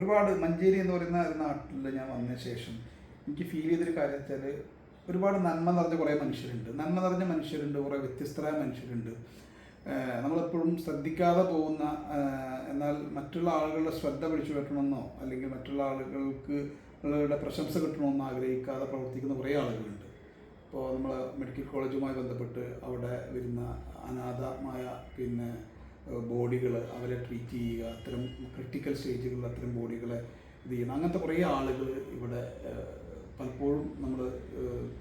ഒരുപാട് മഞ്ചേരി എന്ന് പറയുന്ന ഒരു നാട്ടിൽ ഞാൻ വന്ന ശേഷം എനിക്ക് ഫീൽ ചെയ്തൊരു കാര്യം വെച്ചാൽ ഒരുപാട് നന്മ നിറഞ്ഞ കുറേ മനുഷ്യരുണ്ട്. നന്മ നിറഞ്ഞ മനുഷ്യരുണ്ട് കുറേ വ്യത്യസ്തരായ മനുഷ്യരുണ്ട്. നമ്മളെപ്പോഴും ശ്രദ്ധിക്കാതെ പോകുന്ന എന്നാൽ മറ്റുള്ള ആളുകളുടെ ശ്രദ്ധ പിടിച്ചു പറ്റണമെന്നോ അല്ലെങ്കിൽ മറ്റുള്ള ആളുകൾക്ക് ളുടെ പ്രശംസ കിട്ടണമെന്നോ ആഗ്രഹിക്കാതെ പ്രവർത്തിക്കുന്ന കുറേ ആളുകളുണ്ട്. ഇപ്പോൾ നമ്മൾ മെഡിക്കൽ കോളേജുമായി ബന്ധപ്പെട്ട് അവിടെ വരുന്ന അനാഥമായ പിന്നെ ബോഡികൾ അവരെ ട്രീറ്റ് ചെയ്യുക അത്തരം ക്രിട്ടിക്കൽ സ്റ്റേജുകളിൽ അത്തരം ബോഡികളെ ഇത് ചെയ്യുന്ന അങ്ങനത്തെ കുറേ ആളുകൾ ഇവിടെ പലപ്പോഴും നമ്മൾ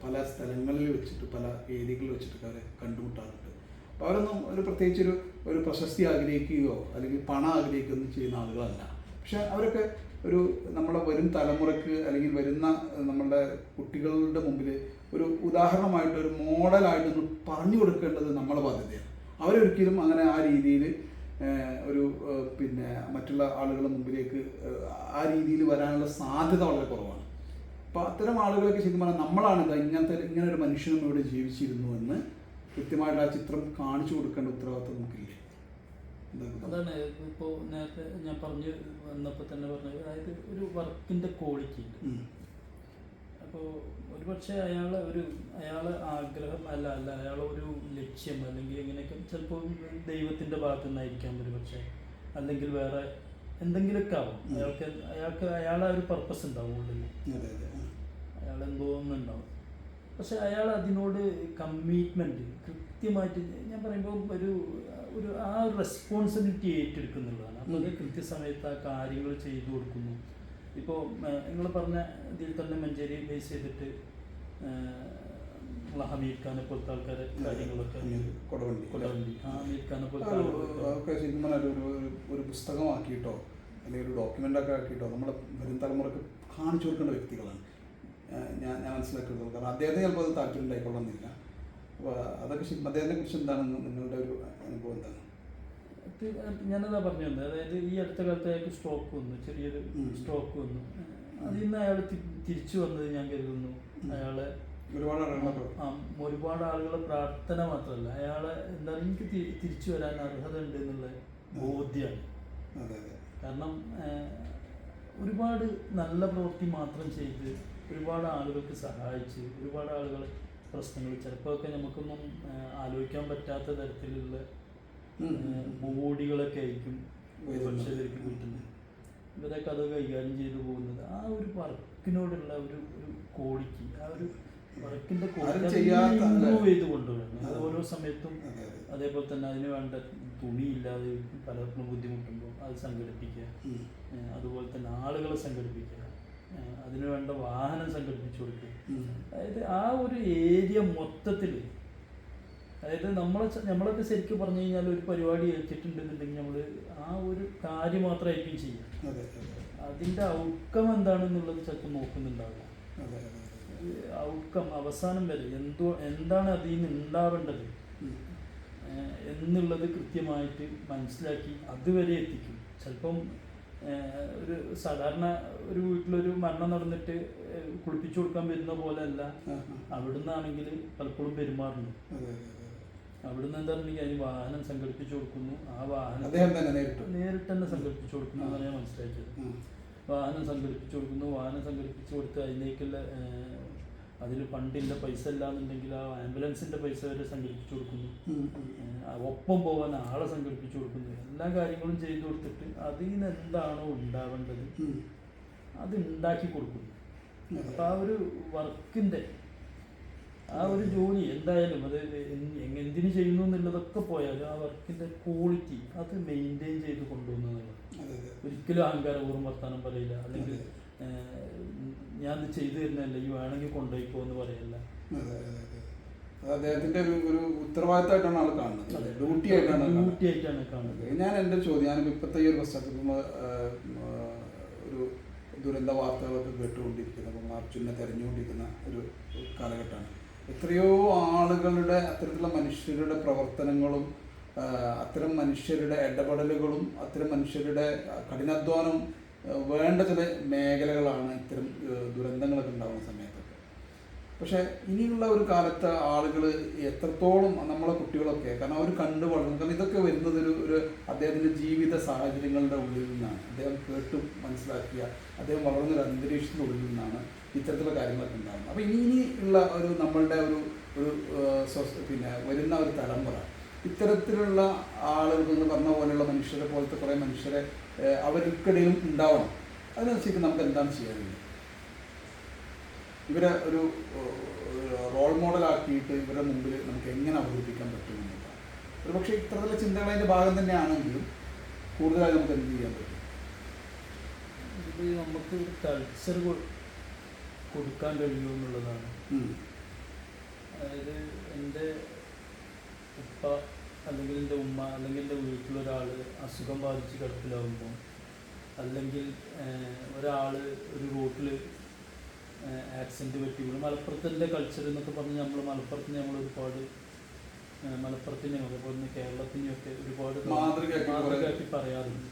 പല സ്ഥലങ്ങളിൽ വെച്ചിട്ട് പല വേദികളിൽ വെച്ചിട്ട് അവരെ കണ്ടുമുട്ടാറുണ്ട്. അപ്പോൾ അവരൊന്നും ഒരു പ്രത്യേകിച്ച് ഒരു പ്രശസ്തി ആഗ്രഹിക്കുകയോ അല്ലെങ്കിൽ പണം ആഗ്രഹിക്കുകയൊന്നും ചെയ്യുന്ന ആളുകളല്ല. പക്ഷെ അവരൊക്കെ ഒരു നമ്മുടെ വരും തലമുറയ്ക്ക് അല്ലെങ്കിൽ വരുന്ന നമ്മളുടെ കുട്ടികളുടെ മുമ്പിൽ ഒരു ഉദാഹരണമായിട്ട് ഒരു മോഡലായിട്ടൊന്ന് പറഞ്ഞു കൊടുക്കേണ്ടത് നമ്മളെ ബാധ്യതയാണ്. അവരൊരിക്കലും അങ്ങനെ ആ രീതിയിൽ ഒരു പിന്നെ മറ്റുള്ള ആളുകളുടെ മുമ്പിലേക്ക് ആ രീതിയിൽ വരാനുള്ള സാധ്യത വളരെ കുറവാണ്. അപ്പോൾ അത്തരം ആളുകളൊക്കെ ശരിക്കും പറഞ്ഞാൽ നമ്മളാണ് ഇത് ഇങ്ങനത്തെ ഇങ്ങനെ ഒരു മനുഷ്യനും ഇവിടെ ജീവിച്ചിരുന്നു എന്ന് കൃത്യമായിട്ട് ആ ചിത്രം കാണിച്ചു കൊടുക്കേണ്ട ഉത്തരവാദിത്വം നമുക്കില്ലേ? അതാണ് ഇപ്പോൾ നേരത്തെ ഞാൻ പറഞ്ഞു വന്നപ്പോൾ തന്നെ പറഞ്ഞത് അതായത് ഒരു വർക്കിന്റെ ക്വാളിറ്റി ഉണ്ട്. അപ്പോൾ ഒരുപക്ഷെ അയാൾ ഒരു അയാൾ ആഗ്രഹം അല്ല അല്ല അയാളെ ഒരു ലക്ഷ്യം അല്ലെങ്കിൽ എങ്ങനെയൊക്കെ ചിലപ്പോൾ ദൈവത്തിന്റെ ഭാഗത്തു നിന്നായിരിക്കാം ഒരു പക്ഷേ. അല്ലെങ്കിൽ വേറെ എന്തെങ്കിലുമൊക്കെ ആവും. അയാൾക്ക് അയാൾക്ക് അയാളെ ഒരു പർപ്പസ് ഉണ്ടാവും ഉള്ളിൽ അതെ അതെ അയാൾ എന്തോ ഒന്നുണ്ടാവും പക്ഷെ അയാൾ അതിനോട് കമ്മിറ്റ്മെന്റ് കൃത്യമായിട്ട് ഞാൻ പറയുമ്പോൾ ഒരു ഒരു ആ ഒരു റെസ്പോൺസിബിലിറ്റി ഏറ്റെടുക്കുന്നുള്ളതാണ്. അപ്പോൾ കൃത്യസമയത്ത് ആ കാര്യങ്ങൾ ചെയ്തു കൊടുക്കുന്നു. ഇപ്പോൾ നിങ്ങൾ പറഞ്ഞ ഇതിൽ തന്നെ മഞ്ചേരി ബേസ് ചെയ്തിട്ട് നമ്മളെ ഹമീദ് ഖാനെ പോലത്തെ ആൾക്കാരെ കാര്യങ്ങളൊക്കെ ഹമീദ് കൊടുവണ്ടി. കൊടവണ്ടി. ആ ഹമീദ് ഖാനെ പോലത്തെ അത് ആളുകളൊക്കെ അതൊക്കെ ശരിക്കും പറഞ്ഞാൽ ഒരു പുസ്തകമാക്കിയിട്ടോ അല്ലെങ്കിൽ ഒരു ഡോക്യുമെന്റ് ഒക്കെ ആക്കിയിട്ടോ നമ്മുടെ വരും തലമുറയ്ക്ക് കാണിച്ചു കൊടുക്കേണ്ട വ്യക്തികളാണ്. ഞാൻ- ഞാൻ മനസ്സിലാക്കുന്നത്. കാരണം അദ്ദേഹത്തിന് ചിലപ്പോൾ അത് താല്പര്യം ഉണ്ടായിക്കൊള്ളണമെന്നില്ല. അപ്പോൾ അതൊക്കെ അദ്ദേഹത്തെ കുറിച്ച് എന്താണെന്ന് നിങ്ങളുടെ ഒരു അനുഭവം എന്താണ്? ഞാനതാ പറഞ്ഞു വന്നത്. അതായത് ഈ അടുത്ത കാലത്ത് അയാൾക്ക് സ്ട്രോക്ക് വന്നു ചെറിയൊരു സ്ട്രോക്ക് വന്നു. അതിൽ നിന്ന് അയാൾ തിരിച്ചു വന്നത് ഞാൻ കരുതുന്നു. അയാളെ ഒരുപാട് ഒരുപാട് ആളുകളെ പ്രാർത്ഥന മാത്രമല്ല അയാളെ എന്താ എനിക്ക് തിരിച്ചു വരാൻ അർഹത ഉണ്ട് എന്നുള്ള ബോധ്യമാണ് കാരണം ഒരുപാട് നല്ല പ്രവൃത്തി മാത്രം ചെയ്ത് ഒരുപാട് ആളുകൾക്ക് സഹായിച്ച് ഒരുപാട് ആളുകൾ പ്രശ്നങ്ങൾ ചിലപ്പോൾ ഒക്കെ നമുക്കൊന്നും ആലോചിക്കാൻ പറ്റാത്ത തരത്തിലുള്ള ബോഡികളൊക്കെ ആയിരിക്കും മനുഷ്യരേക്ക് മനുഷ്യർക്ക് കിട്ടുന്നത് ഇവരൊക്കെ അത് കൈകാര്യം ചെയ്തു പോകുന്നത്. ആ ഒരു വർക്കിനോടുള്ള ഒരു ഒരു ക്വാളിറ്റി ആ ഒരു വർക്കിന്റെ? ഇമ്പ്രൂവ് ചെയ്ത് കൊണ്ടുവരണം. അത് ഓരോ സമയത്തും അതെ അതെ. അതേപോലെ തന്നെ അതിന് വേണ്ട തുണിയില്ലാതെ പലർക്കും ബുദ്ധിമുട്ടുമ്പോൾ അത് സംഘടിപ്പിക്കുക. അതുപോലെ തന്നെ ആളുകളെ സംഘടിപ്പിക്കുക. അതിനു വേണ്ട വാഹനം സംഘടിപ്പിച്ചു കൊടുക്കുക. അതായത് ആ ഒരു ഏരിയ മൊത്തത്തിൽ അതായത് നമ്മൾ നമ്മളൊക്കെ ശരിക്കും പറഞ്ഞു കഴിഞ്ഞാൽ ഒരു പരിപാടി ഏറ്റിട്ടുണ്ടെന്നുണ്ടെങ്കിൽ നമ്മൾ ആ ഒരു കാര്യം മാത്രമായിരിക്കും ചെയ്യുക. അതെ അതെ അതിന്റെ ഔട്ട്കം എന്താണെന്നുള്ളത് ചിലപ്പോൾ നോക്കുന്നുണ്ടാവുക. ഔട്ട്കം അവസാനം വരെ എന്തോ എന്താണ് അതിൽ നിന്ന് ഉണ്ടാവേണ്ടത്? എന്നുള്ളത് കൃത്യമായിട്ട് മനസ്സിലാക്കി അതുവരെ എത്തിക്കും. ചിലപ്പം ഒരു സാധാരണ ഒരു വീട്ടിലൊരു മരണം നടന്നിട്ട് കുളിപ്പിച്ചു കൊടുക്കാൻ വരുന്ന പോലെ അല്ല. ആ, ആ. അവിടുന്നാണെങ്കിൽ പലപ്പോഴും പെരുമാറുന്നു അതെ അതെ എനിക്ക് അവിടുന്ന് അതിന് വാഹനം സംഘടിപ്പിച്ചു കൊടുക്കുന്നു? ആ വാഹനം അദ്ദേഹം തന്നെ നേരിട്ട്. തന്നെ സംഘടിപ്പിച്ചു കൊടുക്കുന്നു എന്നാണ് ഞാൻ മനസ്സിലാക്കിയത്. വാഹനം സംഘടിപ്പിച്ചു കൊടുക്കുന്നു. വാഹനം സംഘടിപ്പിച്ചു കൊടുത്ത് അതിലേക്കുള്ള അതിൽ ഫണ്ടിന്റെ പൈസ ഇല്ലാന്നുണ്ടെങ്കിൽ ആ ആംബുലൻസിന്റെ പൈസ വരെ സംഘടിപ്പിച്ചു കൊടുക്കുന്നു. ഒപ്പം പോകാൻ ആളെ സംഘടിപ്പിച്ചു കൊടുക്കുന്നു. എല്ലാ കാര്യങ്ങളും ചെയ്തു കൊടുത്തിട്ട് അതിൽ നിന്ന് എന്താണോ ഉണ്ടാവേണ്ടത്. അത് ഉണ്ടാക്കി കൊടുക്കുന്നു. അപ്പം ആ ഒരു വർക്കിന്റെ ആ ഒരു ജോലി എന്തായാലും അത് എന്തിന് ചെയ്യുന്നു എന്നുള്ളതൊക്കെ പോയാലും ആ വർക്കിന്റെ ക്വാളിറ്റി അത് മെയിന്റെയിൻ ചെയ്ത് കൊണ്ടുപോകുന്നതാണ് ഒരിക്കലും അഹങ്കാരപൂർവം വർത്താനം പറയില്ല. അല്ലെങ്കിൽ ഞാൻ ഇത് ചെയ്തു തരുന്നതല്ല ഈ വേണമെങ്കിൽ കൊണ്ടുപോയിക്കോ എന്ന് പറയല്ല. അദ്ദേഹത്തിന്റെ ഒരു ഒരു ഉത്തരവാദിത്തമായിട്ടാണ് ആൾ കാണുന്നത്. ഡ്യൂട്ടി ആയിട്ടാണ് ഡ്യൂട്ടി ആയിട്ടാണ് കാണുന്നത്. ഞാൻ എന്റെ ചോദ്യം ഞാനിപ്പോൾ ഇപ്പോഴത്തെ ഈ ഒരു പശ്ചാത്തലത്തിൽ ഒരു ദുരന്ത വാർത്തകളൊക്കെ കേട്ടുകൊണ്ടിരിക്കുന്ന അപ്പോൾ മാർച്ചിനെ തെരഞ്ഞുകൊണ്ടിരിക്കുന്ന ഒരു കാലഘട്ടമാണ്. എത്രയോ ആളുകളുടെ അത്തരത്തിലുള്ള മനുഷ്യരുടെ പ്രവർത്തനങ്ങളും അത്തരം മനുഷ്യരുടെ ഇടപെടലുകളും അത്തരം മനുഷ്യരുടെ കഠിനാധ്വാനം വേണ്ട ചില മേഖലകളാണ് ഇത്തരം ദുരന്തങ്ങളൊക്കെ ഉണ്ടാകുന്ന സമയത്തൊക്കെ പക്ഷേ ഇനിയുള്ള ഒരു കാലത്ത് ആളുകൾ എത്രത്തോളം നമ്മളെ കുട്ടികളൊക്കെ കാരണം അവർ കണ്ടു വളർന്നു. കാരണം ഇതൊക്കെ വരുന്നത് ഒരു ഒരു അദ്ദേഹത്തിന്റെ ജീവിത സാഹചര്യങ്ങളുടെ ഉള്ളിൽ നിന്നാണ്. അദ്ദേഹം കേട്ടും മനസ്സിലാക്കിയ അദ്ദേഹം വളർന്നൊരു അന്തരീക്ഷത്തിന്റെ ഉള്ളിൽ നിന്നാണ് ഇത്തരത്തിലുള്ള കാര്യങ്ങളൊക്കെ ഉണ്ടാകുന്നത്. അപ്പോൾ ഇനി ഇനി ഉള്ള ഒരു നമ്മളുടെ ഒരു ഒരു പിന്നെ വരുന്ന ഒരു തലമുറ ഇത്തരത്തിലുള്ള ആളുകൾ എന്ന് പറഞ്ഞ പോലെയുള്ള മനുഷ്യരെ പോലത്തെ കുറേ മനുഷ്യരെ അവർക്കിടയിലും ഉണ്ടാവണം. അതിനനുസരിച്ച് നമുക്ക് എന്താണ് ചെയ്യാനുള്ളത്? ഇവരെ ഒരു റോൾ മോഡലാക്കിയിട്ട് ഇവരുടെ മുമ്പിൽ നമുക്ക് എങ്ങനെ അവതരിപ്പിക്കാൻ പറ്റും ഒരു പക്ഷേ ഇത്തരത്തിലുള്ള ചിന്തകൾ അതിന്റെ ഭാഗം തന്നെയാണെങ്കിലും കൂടുതലായി നമുക്ക് എന്ത് ചെയ്യാൻ പറ്റും? ഇത് നമുക്ക് കൾച്ചർ കൊടുക്കാൻ കഴിയുമോ എന്നുള്ളതാണ്. അതായത് എന്റെ ഉപ്പ അല്ലെങ്കിൽ എന്റെ ഉമ്മ അല്ലെങ്കിൽ എന്റെ വീട്ടിലൊരാൾ അസുഖം ബാധിച്ച് കിടപ്പിലാവുമ്പോൾ അല്ലെങ്കിൽ ഒരാൾ ഒരു റോട്ടിൽ ആക്സിഡന്റ് പറ്റി ഇവിടെ മലപ്പുറത്തിന്റെ കൾച്ചർ എന്നൊക്കെ പറഞ്ഞ് നമ്മൾ മലപ്പുറത്തിന് നമ്മൾ ഒരുപാട് മലപ്പുറത്തിനെയും അതുപോലെ തന്നെ കേരളത്തിനെയൊക്കെ ഒരുപാട് മാതൃകയാക്കി പറയാറുണ്ട്.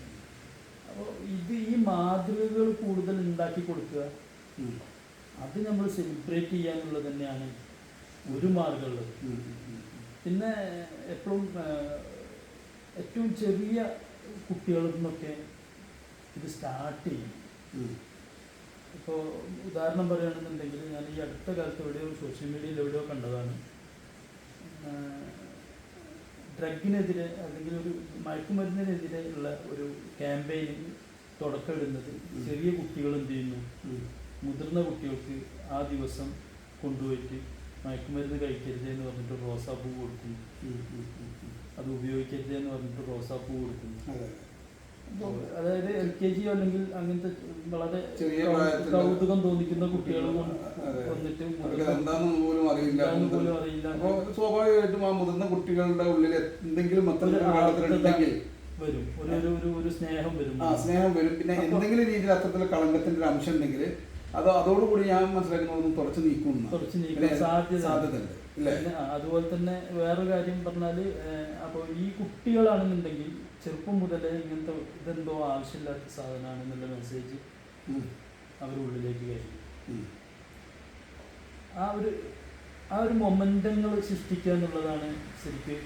അപ്പോൾ ഇത് ഈ മാതൃകകൾ കൂടുതൽ ഉണ്ടാക്കി കൊടുക്കുക അത് നമ്മൾ സെലിബ്രേറ്റ് ചെയ്യാനുള്ളത് തന്നെയാണ് ഒരു മാർഗമുള്ളത്. പിന്നെ എപ്പോഴും ഏറ്റവും ചെറിയ കുട്ടികളിൽ നിന്നൊക്കെ ഇത് സ്റ്റാർട്ട് ചെയ്യും. ഇപ്പോൾ ഉദാഹരണം പറയുകയാണെന്നുണ്ടെങ്കിൽ ഞാൻ ഈ അടുത്ത കാലത്ത് എവിടെയോ സോഷ്യൽ മീഡിയയിൽ എവിടെയോ കണ്ടതാണ്. ഡ്രഗിനെതിരെ അല്ലെങ്കിൽ ഒരു മയക്കുമരുന്നിനെതിരെ ഉള്ള ഒരു ക്യാമ്പയിന് തുടക്കമിടുന്നത് ചെറിയ കുട്ടികൾ എന്ത് ചെയ്യുന്നു? മുതിർന്ന കുട്ടികൾക്ക് ആ ദിവസം കൊണ്ടുപോയിട്ട് മയക്കുമരുന്ന് കഴിക്കരുത് എന്ന് പറഞ്ഞിട്ട് റോസാപ്പൂ കൊടുക്കുന്നു. അത് ഉപയോഗിക്കരുത് എന്ന് പറഞ്ഞിട്ട് റോസാപ്പൂ കൊടുക്കുന്നു. അതായത് എൽ കെ ജി അല്ലെങ്കിൽ അങ്ങനത്തെ വളരെ ചെറിയ കൗതുകം തോന്നിക്കുന്ന കുട്ടികൾ. വന്നിട്ട് എന്താണെന്ന് പോലും അറിയില്ല. പോലും അറിയില്ല. അപ്പോൾ സ്വാഭാവികമായിട്ടും ആ മുതിർന്ന കുട്ടികളുടെ ഉള്ളിൽ എന്തെങ്കിലും ഉണ്ടെങ്കിൽ വരും. ഒരു ഒരു ഒരു സ്നേഹം വരും. ആ സ്നേഹം വരും. പിന്നെ എന്തെങ്കിലും രീതിയിൽ അത്തരത്തിലുള്ള കളങ്കത്തിന്റെ ഒരു അംശം ഉണ്ടെങ്കിൽ അത് അതോടുകൂടി ഞാൻ മനസ്സിലാക്കുന്ന തുടച്ചു നീക്കുന്നു കുറച്ച് നീക്കാൻ സാധ്യത സാധ്യതയുണ്ട്. പിന്നെ അതുപോലെ തന്നെ വേറൊരു കാര്യം പറഞ്ഞാൽ അപ്പോൾ ഈ കുട്ടികളാണെന്നുണ്ടെങ്കിൽ ചെറുപ്പം മുതലേ ഇങ്ങനത്തെ ഇതെന്തോ ആവശ്യമില്ലാത്ത സാധനമാണ് എന്നുള്ള മെസ്സേജ് അവരുള്ളിലേക്ക് അവരുടെ ഉള്ളിലേക്ക് കയറി. ആ ഒരു ആ ഒരു മൊമെന്റങ്ങൾ സൃഷ്ടിക്കുക എന്നുള്ളതാണ് ശരിക്കും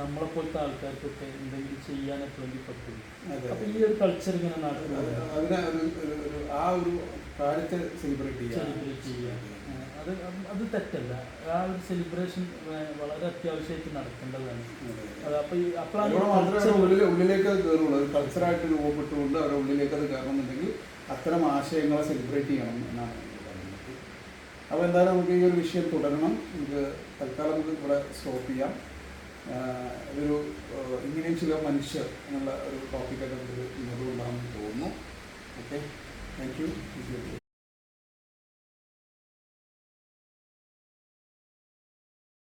നമ്മളെപ്പോലത്തെ ആൾക്കാർക്കൊക്കെ എന്തെങ്കിലും ചെയ്യാൻ വേണ്ടി പറ്റും. അപ്പൊ ഈ ഒരു കൾച്ചർ ഇങ്ങനെ നടക്കുന്നത് ആ ഒരു കാര്യത്തെ സെലിബ്രേറ്റ് ചെയ്യുക. അത് അത് തെറ്റല്ല. ആ ഒരു സെലിബ്രേഷൻ വളരെ അത്യാവശ്യമായിട്ട് നടക്കേണ്ടതാണ്. അപ്പോൾ ഈ അപ്പോഴാണ് ഉള്ളിലേക്ക് അത് കയറുള്ളൂ കൾച്ചറായിട്ട് രൂപപ്പെട്ടുകൊണ്ട് അവരുടെ ഉള്ളിലേക്ക് അത് കയറണമെന്നുണ്ടെങ്കിൽ അത്തരം ആശയങ്ങളെ സെലിബ്രേറ്റ് ചെയ്യണം എന്നാണ് അപ്പോൾ എന്തായാലും നമുക്ക് ഈ ഒരു വിഷയം തുടരണം. നമുക്ക് തൽക്കാലം നമുക്ക് ഇവിടെ സ്റ്റോപ്പ് ചെയ്യാം. ഒരു ഇങ്ങനെയും ചില മനുഷ്യർ എന്നുള്ള ഒരു ടോപ്പിക്കൊക്കെ നമുക്ക് ഇന്നത് കൊണ്ടാണെന്ന് തോന്നുന്നു. Okay thank you